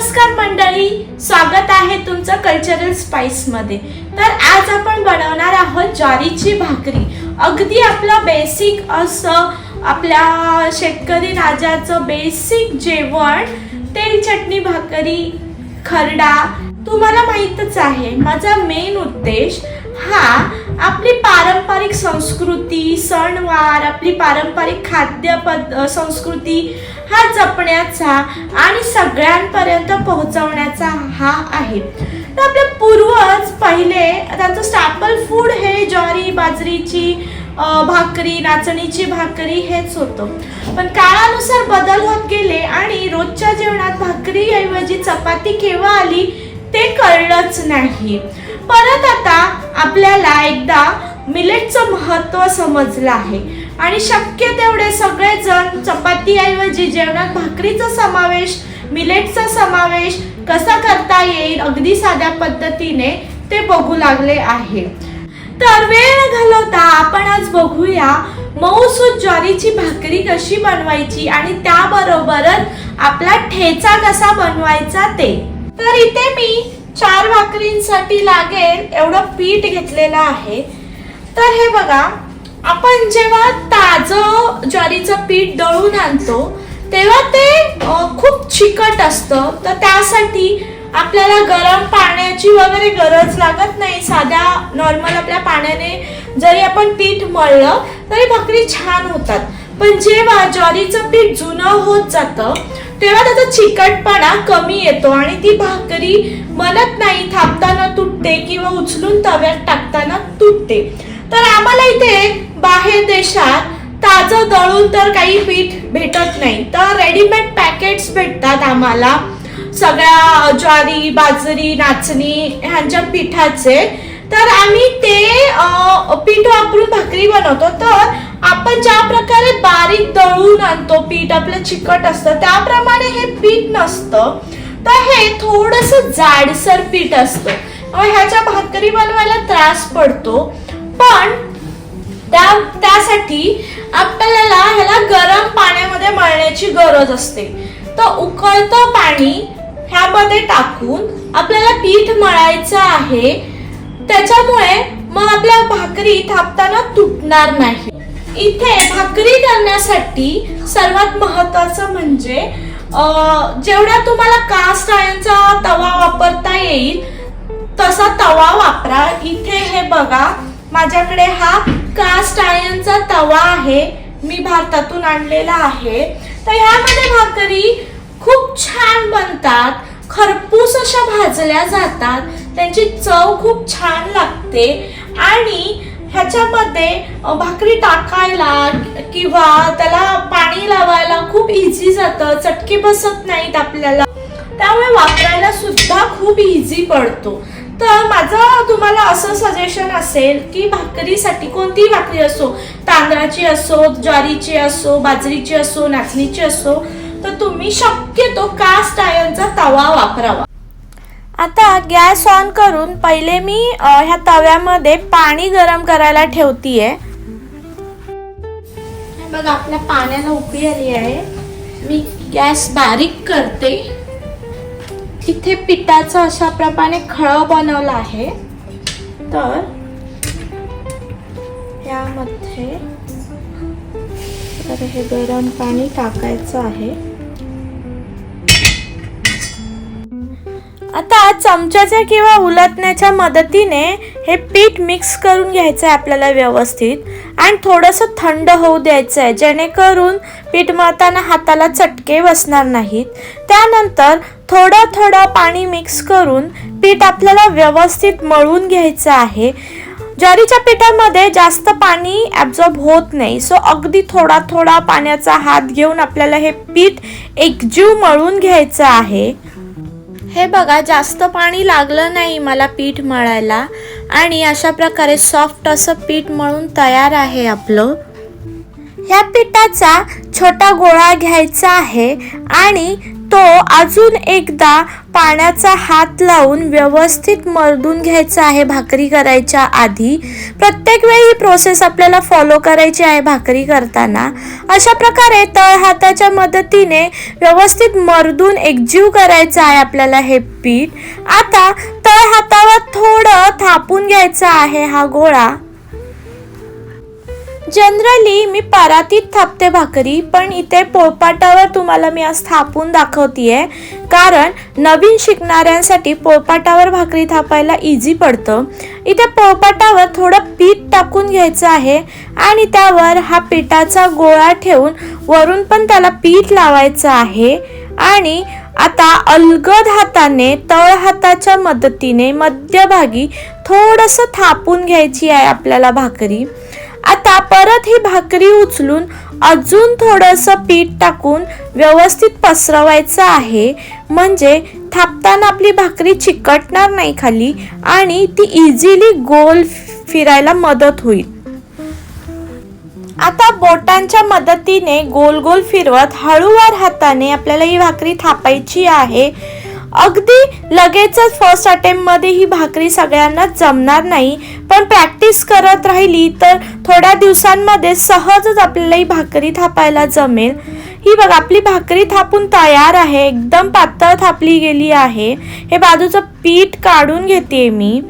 नमस्कार मंडळी स्वागत आहे तुमचं कल्चरल स्पाइसमध्ये. तर आज आपण बनवणार आहोत ज्वारीची भाकरी. अगदी आपलं बेसिक असं आपल्या शेतकरी राजाचं बेसिक जेवण तेल चटणी भाकरी खरडा तुम्हाला माहीतच आहे. माझा मेन उद्देश हा आपली पारंपरिक संस्कृती सणवार आपली पारंपरिक खाद्य पद संस्कृती हा जपण्याचा आणि सगळ्यांपर्यंत पोहोचवण्याचा हा आहे. तर आपले पूर्वज पहिले त्यांचं स्टॅपल फूड हे ज्वारी बाजरीची भाकरी नाचणीची भाकरी हेच होतं. पण काळानुसार बदल होत गेले आणि रोजच्या जेवणात भाकरीऐवजी चपाती केव्हा आली ते कळलंच नाही. परत आता आपल्याला एकदा मिलेटचं महत्त्व समजलं आहे. आणि शक्य तेवढे सगळेजण जेवणात भाकरीचा समावेश मिलेटचा समावेश कसा करता येईल अगदी साध्या पद्धतीने ते बघू लागले आहे. तर वेळ घालवता आपण आज बघूया मऊसूत ज्वारीची भाकरी कशी बनवायची आणि त्याबरोबरच आपला ठेचा कसा बनवायचा ते. तर इथे मी चार भाकरींसाठी लागेल एवढं पीठ घेतलेलं आहे. तर हे बघा आपण जेव्हा ताजं ज्वारीचं पीठ दळून आणतो तेव्हा ते खूप चिकट असतं. तर त्यासाठी आपल्याला गरम पाण्याची वगैरे गरज लागत नाही. साध्या नॉर्मल आपल्या पाण्याने जरी आपण पीठ मळलं तरी भाकरी छान होतात. पण जेव्हा ज्वारीचं पीठ जुनं होत जातं तेव्हा त्याचा चिकटपणा कमी येतो आणि ती भाकरी मनत नाही थापताना तुटते किंवा उचलून तव्यात टाकताना तुटते. तर आम्हाला इथे बाहेर देशात ताजं दळून तर काही पीठ भेटत नाही. तर रेडीमेड पॅकेट्स भेटतात आम्हाला. सगळ्या ज्वारी बाजरी नाचणी ह्यांच्या पिठाचे. तर आम्ही ते पीठ वापरून भाकरी बनवतो. तर आपण ज्या प्रकारे बारीक दळून आणतो पीठ आपलं चिकट असतं त्याप्रमाणे हे पीठ नसतं. तर हे थोडस जाडसर पीठ असतं. ह्याच्या भाकरी बनवायला त्रास पडतो. पण त्या त्यासाठी आपल्याला ह्याला गरम पाण्यामध्ये मळण्याची गरज असते. तर उकळतं पाणी ह्यामध्ये टाकून आपल्याला पीठ मळायचं आहे. त्याच्यामुळे मग आपल्या भाकरी थापताना तुटणार नाही. इथे भाकरी करण्यासाठी सर्वात महत्वाचं म्हणजे जेवढा तुम्हाला कास्ट आयनचा तवा वापरता येईल तसा तवा वापरा. इथे हे बघा माझ्याकडे हा कास्ट आयनचा तवा आहे मी भारतातून आणलेला आहे. तर ह्यामध्ये भाकरी खूप छान बनतात खरपूस अशा भाजल्या जातात त्यांची चव खूप छान लागते. आणि ह्याच्यामध्ये भाकरी टाकायला किंवा त्याला पाणी लावायला खूप इझी जातं चटके बसत नाहीत आपल्याला. त्यामुळे वापरायला सुद्धा खूप इझी पडतो. तर माझं तुम्हाला असं सजेशन असेल की भाकरीसाठी कोणतीही भाकरी असो? तांदळाची असो ज्वारीची असो बाजरीची असो नाचणीची असो तर तुम्ही शक्यतो कास्ट आयर्नचा तवा वापरावा. आता गॅस ऑन करून पहिले मी ह्या तव्यामध्ये पाणी गरम करायला ठेवतीये. बघ आपल्या पाण्याला उकळी आली आहे. मी गॅस बारीक करते. इथे पिठाचा अशा प्रमाणे खळ बनवला आहे. तर यामध्ये तर हे गरम पाणी टाकायचं आहे. आता चमच्याच्या किंवा उलटण्याच्या मदतीने हे पीठ मिक्स करून घ्यायचं आहे आपल्याला व्यवस्थित. आणि थोडंसं थंड होऊ द्यायचं आहे जेणेकरून पीठ मळताना हाताला चटके बसणार नाहीत. त्यानंतर थोडं थोडं पाणी मिक्स करून पीठ आपल्याला व्यवस्थित मळून घ्यायचं आहे. ज्वारीच्या पिठामध्ये जास्त पाणी ॲब्झॉर्ब होत नाही. सो अगदी थोडा थोडा पाण्याचा हात घेऊन आपल्याला हे पीठ एकजीव मळून घ्यायचं आहे. हे बघा जास्त पाणी लागलं नाही मला पीठ मळायला. आणि अशा प्रकारे सॉफ्ट असं पीठ मळून तयार आहे आपलं. ह्या पिठाचा छोटा गोळा घ्यायचा आहे. आणि तो अजून एकदा पाण्याचा हात लावून व्यवस्थित मर्दून घ्यायचा आहे भाकरी करायच्या आधी. प्रत्येक वेळी ही प्रोसेस आपल्याला फॉलो करायची आहे भाकरी करताना. अशा प्रकारे तळ हाताच्या मदतीने व्यवस्थित मर्दून एकजीव करायचं आहे आपल्याला हे पीठ. आता तळ हातावर थोडं थापून घ्यायचं आहे हा गोळा. जनरली मी परातीत थापते भाकरी पण इथे पोळपाटावर तुम्हाला मी आज थापून दाखवतीये. कारण नवीन शिकणाऱ्यांसाठी पोळपाटावर भाकरी थापायला इझी पडतं. इथे पोळपाटावर थोडं पीठ टाकून घ्यायचं आहे आणि त्यावर हा पिठाचा गोळा ठेवून वरून पण त्याला पीठ लावायचं आहे. आणि आता अलगद हाताने तळ हाताच्या मदतीने मध्यभागी थोडंसं थापून घ्यायची आहे आपल्याला भाकरी. आता परत ही भाकरी उचलून अजून थोडंसं पीठ टाकून व्यवस्थित पसरवायचं आहे. म्हणजे थापताना आपली भाकरी चिकटणार नाही खाली आणि ती इझिली गोल फिरायला मदत होईल. आता बोटांच्या मदतीने गोल गोल फिरवत हळूवार हाताने आपल्याला ही भाकरी थापायची आहे. अगदी लगेचच फर्स्ट अटेम्प्टमध्ये ही भाकरी सगळ्यांना जमणार नाही. पण प्रॅक्टिस करत राहिली तर थोड्या दिवसांमध्ये सहजच आपल्याला ही भाकरी थापायला जमेल. ही बघ आपली भाकरी थापून तयार आहे. एकदम पातळ थापली गेली आहे. हे बाजूचं पीठ काढून घेते मी.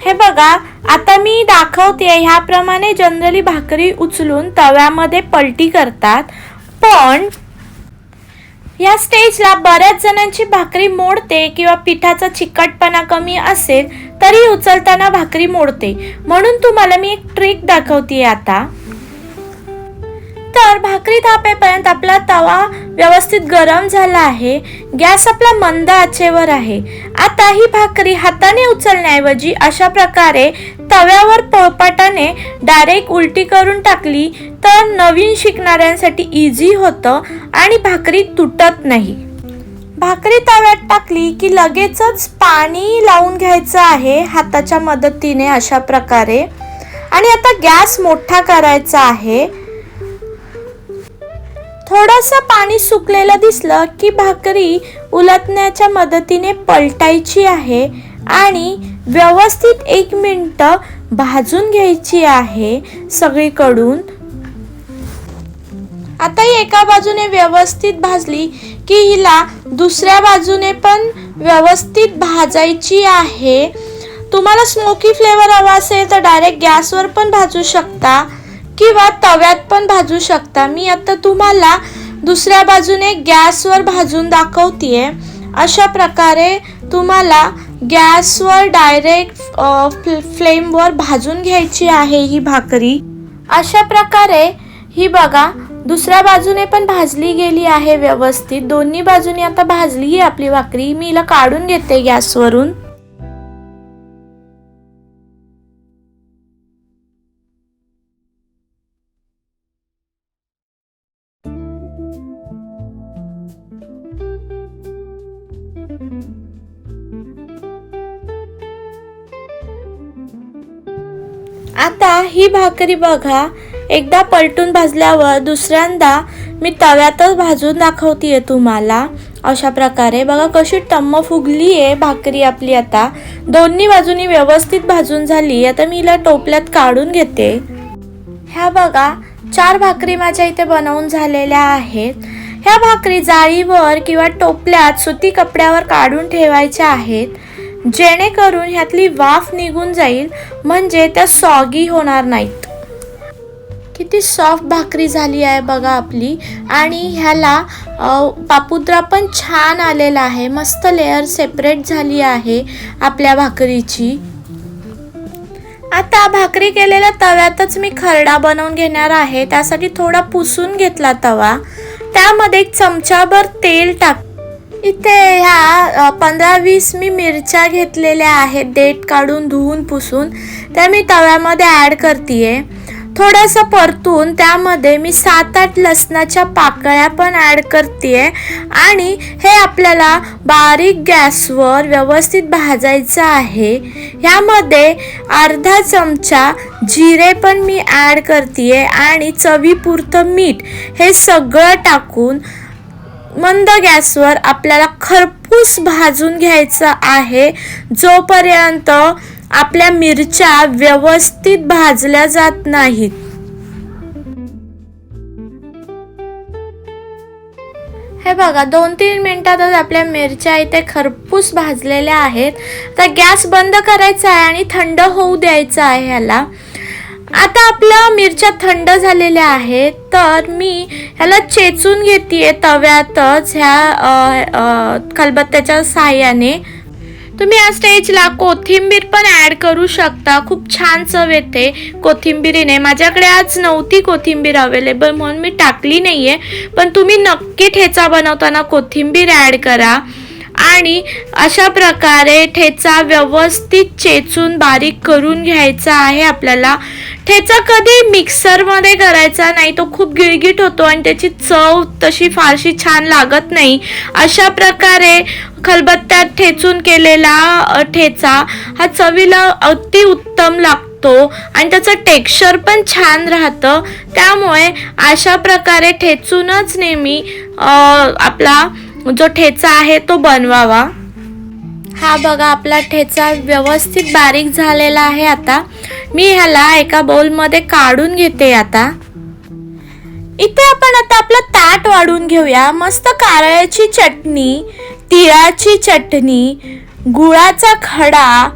हे बघा आता मी दाखवते ह्याप्रमाणे जनरली भाकरी उचलून तव्यामध्ये पलटी करतात. पण या स्टेजला बऱ्याच जणांची भाकरी मोडते किंवा पिठाचा चिकटपणा कमी असेल तरी उचलताना भाकरी मोडते. म्हणून तुम्हाला मी एक ट्रिक दाखवते आता. तर भाकरी थापेपर्यंत आपला तवा व्यवस्थित गरम झाला आहे. गॅस आपला मंद आचेवर आहे. आता ही भाकरी हाताने उचलण्याऐवजी अशा प्रकारे तव्यावर पोळपाटाने डायरेक्ट उलटी करून टाकली तर नवीन शिकणाऱ्यांसाठी इझी होतं आणि भाकरी तुटत नाही. भाकरी तव्यात टाकली की लगेचच पाणी लावून घ्यायचं आहे हाताच्या मदतीने अशा प्रकारे. आणि आता गॅस मोठा करायचा आहे. थोडंसं पाणी सुकलेलं दिसलं की भाकरी उलटण्याच्या मदतीने पलटायची आहे आणि व्यवस्थित एक मिनटं भाजून घ्यायची आहे सगळीकडून. आता एका बाजूने व्यवस्थित भाजली की हिला दुसऱ्या बाजूने पण व्यवस्थित भाजायची आहे. तुम्हाला स्मोकी फ्लेवर हवा असेल तर डायरेक्ट गॅसवर पण भाजू शकता. किंवा तव्यात पण भाजू शकता. मी आता तुम्हाला दुसऱ्या बाजूने गॅसवर भाजून दाखवतीये. अशा प्रकारे तुम्हाला गॅसवर डायरेक्ट फ्लेमवर भाजून घ्यायची आहे ही भाकरी. अशा प्रकारे ही बघा दुसऱ्या बाजूने पण भाजली गेली आहे व्यवस्थित. दोन्ही बाजूने आता भाजली आहे आपली भाकरी. मी हिला काढून घेते गॅसवरून. ही भाकरी बघा. एकदा पलटून भाजल्यावर दुसऱ्यांदा मी तव्यातच भाजून दाखवतीये तुम्हाला. अशा प्रकारे बघा कशी टम्म फुगली आहे भाकरी आपली आता. दोन्ही बाजूनी व्यवस्थित भाजून झाली. आता मी हिला टोपल्यात काढून घेते. ह्या बघा चार भाकरी माझ्या इथे बनवून झालेल्या आहेत. ह्या भाकरी जाळीवर किंवा टोपल्यात सुती कपड्यावर काढून ठेवायच्या आहेत. जेणेकरून ह्यातली वाफ निघून जाईल म्हणजे त्या सॉगी होणार नाहीत. किती सॉफ्ट भाकरी झाली आहे बघा आपली. आणि ह्याला पापुद्रा पण छान आलेला आहे. मस्त लेअर सेपरेट झाली आहे आपल्या भाकरीची. आता भाकरी केलेल्या तव्यातच मी खरडा बनवून घेणार आहे. त्यासाठी थोडा पुसून घेतला तवा. त्यामध्ये एक चमचाभर तेल टाक इथे ह्या पंधरा वीस मी मिरच्या घेतलेल्या आहेत. देठ काढून धुवून पुसून. त्या मी तव्यामध्ये ॲड करते थोडंसं परतून त्यामध्ये मी सात आठ लसणाच्या पाकळ्या पण ॲड करते आणि हे आपल्याला बारीक गॅसवर व्यवस्थित भाजायचं आहे. ह्यामध्ये अर्धा चमचा जिरे पण मी ॲड करते आणि चवीपुरतं मीठ हे सगळं टाकून मंद गॅसवर आपल्याला खरपूस भाजून घ्यायचं आहे. जोपर्यंत आपल्या मिरच्या व्यवस्थित भाजल्या जात नाहीत. हे बघा दोन तीन मिनिटातच आपल्या मिरच्या इथे खरपूस भाजलेल्या आहेत. तर गॅस बंद करायचा आहे आणि थंड होऊ द्यायचा आहे ह्याला. आता आपल्या मिरच्या थंड झालेल्या आहेत तर मी ह्याला चेचून घेते तव्यातच ह्या कलबत्त्याच्या खलबत्त्याच्या साह्याने. तुम्ही या स्टेजला कोथिंबीर पण ॲड करू शकता. खूप छान चव येते कोथिंबीरीने. माझ्याकडे आज नव्हती कोथिंबीर अवेलेबल म्हणून मी टाकली नाही आहे पण तुम्ही नक्की ठेचा बनवताना कोथिंबीर ॲड करा. आणि अशा प्रकारे ठेचा व्यवस्थित चेचून बारीक करून घ्यायचा आहे आपल्याला. ठेचा कधी मिक्सरमध्ये करायचा नाही तो खूप गिळगिट होतो आणि त्याची चव तशी फारशी छान लागत नाही. अशा प्रकारे खलबत्त्यात ठेचून केलेला ठेचा हा चवीला अति उत्तम लागतो आणि त्याचं टेक्स्चर पण छान राहतं. त्यामुळे अशा प्रकारे ठेचूनच नेहमी आपला जो ठेचा आहे तो बनवावा. हा बघा आपला ठेचा व्यवस्थित बारीक झालेला आहे आता. मी ह्याला एका बोलमध्ये काढून घेते आता. इथे आपण आता आपलं ताट वाढून घेऊया. मस्त कारळ्याची चटणी तिळाची चटणी गुळाचा खडा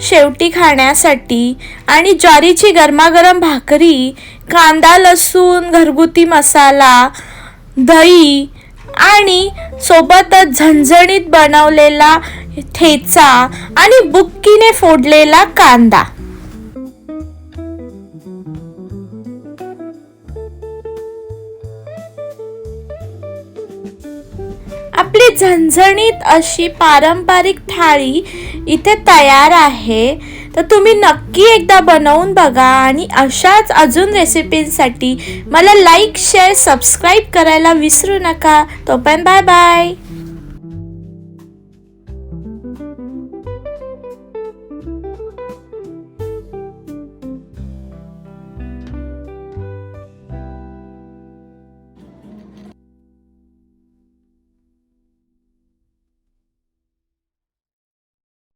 शेवटी खाण्यासाठी आणि ज्वारीची गरमागरम भाकरी कांदा लसूण घरगुती मसाला दही आणि सोबतच झणझणीत बनवलेला ठेचा आणि बुक्कीने फोडलेला कांदा. आपली झणझणीत अशी पारंपरिक थाळी इथे तयार आहे. तर तुम्ही नक्की एकदा बनवून बघा आणि अशाच अजून रेसिपींसाठी मला लाईक शेअर सबस्क्राईब करायला विसरू नका. तोपर्यंत बाय बाय